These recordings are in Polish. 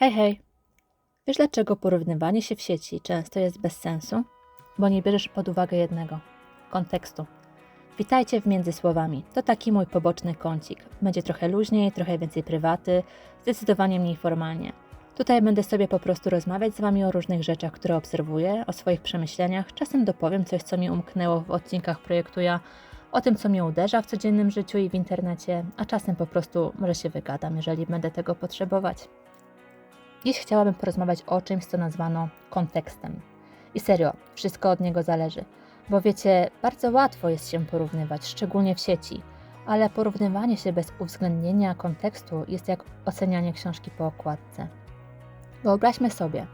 Hej, hej! Wiesz dlaczego porównywanie się w sieci często jest bez sensu? Bo nie bierzesz pod uwagę jednego kontekstu. Witajcie w Między Słowami. To taki mój poboczny kącik. Będzie trochę luźniej, trochę więcej prywaty, zdecydowanie mniej formalnie. Tutaj będę sobie po prostu rozmawiać z Wami o różnych rzeczach, które obserwuję, o swoich przemyśleniach. Czasem dopowiem coś, co mi umknęło w odcinkach projektu ja, o tym, co mnie uderza w codziennym życiu i w internecie, a czasem po prostu może się wygadam, jeżeli będę tego potrzebować. Dziś chciałabym porozmawiać o czymś, co nazwano kontekstem. I serio, wszystko od niego zależy. Bo wiecie, bardzo łatwo jest się porównywać, szczególnie w sieci, ale porównywanie się bez uwzględnienia kontekstu jest jak ocenianie książki po okładce. Wyobraźmy sobie,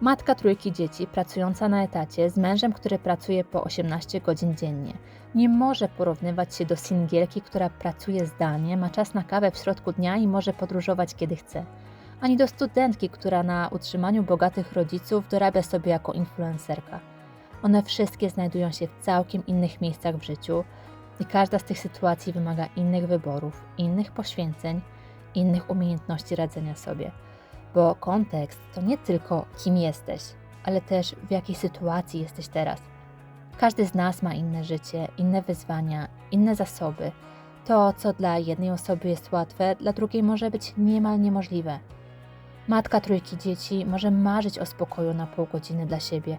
matka trójki dzieci pracująca na etacie z mężem, który pracuje po 18 godzin dziennie, nie może porównywać się do singielki, która pracuje zdalnie, ma czas na kawę w środku dnia i może podróżować kiedy chce ani do studentki, która na utrzymaniu bogatych rodziców dorabia sobie jako influencerka. One wszystkie znajdują się w całkiem innych miejscach w życiu i każda z tych sytuacji wymaga innych wyborów, innych poświęceń, innych umiejętności radzenia sobie. Bo kontekst to nie tylko kim jesteś, ale też w jakiej sytuacji jesteś teraz. Każdy z nas ma inne życie, inne wyzwania, inne zasoby. To, co dla jednej osoby jest łatwe, dla drugiej może być niemal niemożliwe. Matka trójki dzieci może marzyć o spokoju na pół godziny dla siebie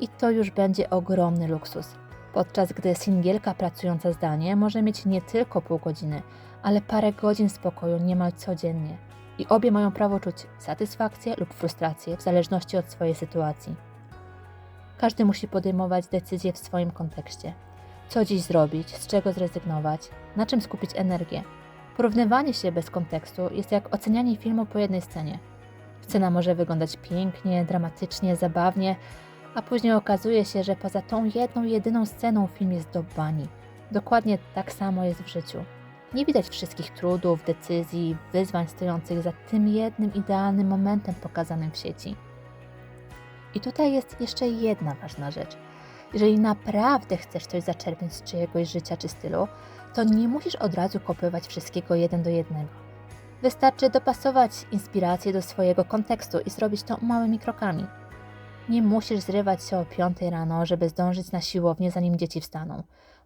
i to już będzie ogromny luksus. Podczas gdy singielka pracująca zdalnie może mieć nie tylko pół godziny, ale parę godzin spokoju niemal codziennie. I obie mają prawo czuć satysfakcję lub frustrację w zależności od swojej sytuacji. Każdy musi podejmować decyzje w swoim kontekście. Co dziś zrobić, z czego zrezygnować, na czym skupić energię. Porównywanie się bez kontekstu jest jak ocenianie filmu po jednej scenie. Scena może wyglądać pięknie, dramatycznie, zabawnie, a później okazuje się, że poza tą jedną, jedyną sceną film jest do bani. Dokładnie tak samo jest w życiu. Nie widać wszystkich trudów, decyzji, wyzwań stojących za tym jednym idealnym momentem pokazanym w sieci. I tutaj jest jeszcze jedna ważna rzecz. Jeżeli naprawdę chcesz coś zaczerpnąć z czyjegoś życia czy stylu, to nie musisz od razu kopywać wszystkiego jeden do jednego. Wystarczy dopasować inspirację do swojego kontekstu i zrobić to małymi krokami. Nie musisz zrywać się o 5 rano, żeby zdążyć na siłownię, zanim dzieci wstaną.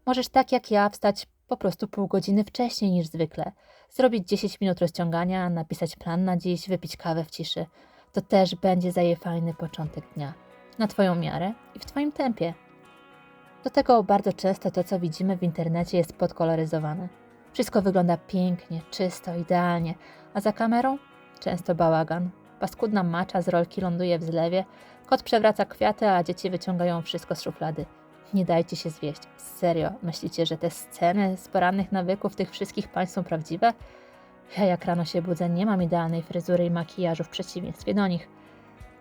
Możesz tak jak ja wstać po prostu pół godziny wcześniej niż zwykle, zrobić 10 minut rozciągania, napisać plan na dziś, wypić kawę w ciszy. To też będzie za je fajny początek dnia. Na Twoją miarę i w Twoim tempie. Do tego bardzo często to, co widzimy w internecie, jest podkoloryzowane. Wszystko wygląda pięknie, czysto, idealnie, a za kamerą często bałagan. Paskudna macza z rolki ląduje w zlewie, kot przewraca kwiaty, a dzieci wyciągają wszystko z szuflady. Nie dajcie się zwieść. Serio, myślicie, że te sceny z porannych nawyków tych wszystkich pań są prawdziwe? Ja jak rano się budzę, nie mam idealnej fryzury i makijażu w przeciwieństwie do nich.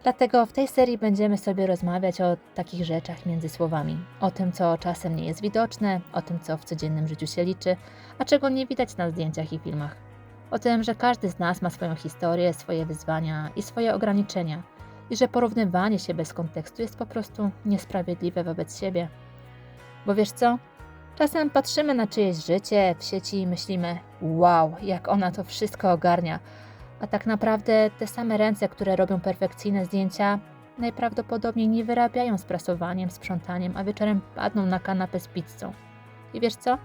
Dlatego w tej serii będziemy sobie rozmawiać o takich rzeczach między słowami. O tym, co czasem nie jest widoczne, o tym, co w codziennym życiu się liczy, a czego nie widać na zdjęciach i filmach. O tym, że każdy z nas ma swoją historię, swoje wyzwania i swoje ograniczenia, i że porównywanie się bez kontekstu jest po prostu niesprawiedliwe wobec siebie. Bo wiesz co? Czasem patrzymy na czyjeś życie w sieci i myślimy: wow, jak ona to wszystko ogarnia a tak naprawdę te same ręce, które robią perfekcyjne zdjęcia, najprawdopodobniej nie wyrabiają z prasowaniem, sprzątaniem, a wieczorem padną na kanapę z pizzą. I wiesz co?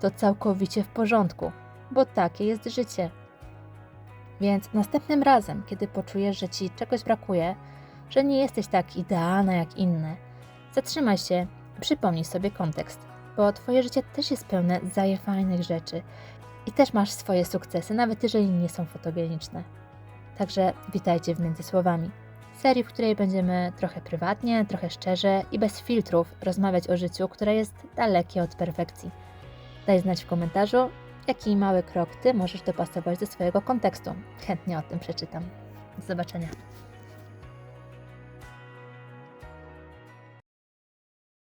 To całkowicie w porządku, bo takie jest życie. Więc następnym razem, kiedy poczujesz, że ci czegoś brakuje, że nie jesteś tak idealna jak inne, zatrzymaj się przypomnij sobie kontekst, bo twoje życie też jest pełne zajefajnych rzeczy i też masz swoje sukcesy, nawet jeżeli nie są fotogeniczne. Także witajcie w Między Słowami. Serii, w której będziemy trochę prywatnie, trochę szczerze i bez filtrów rozmawiać o życiu, które jest dalekie od perfekcji. Daj znać w komentarzu, jaki mały krok Ty możesz dopasować do swojego kontekstu. Chętnie o tym przeczytam. Do zobaczenia.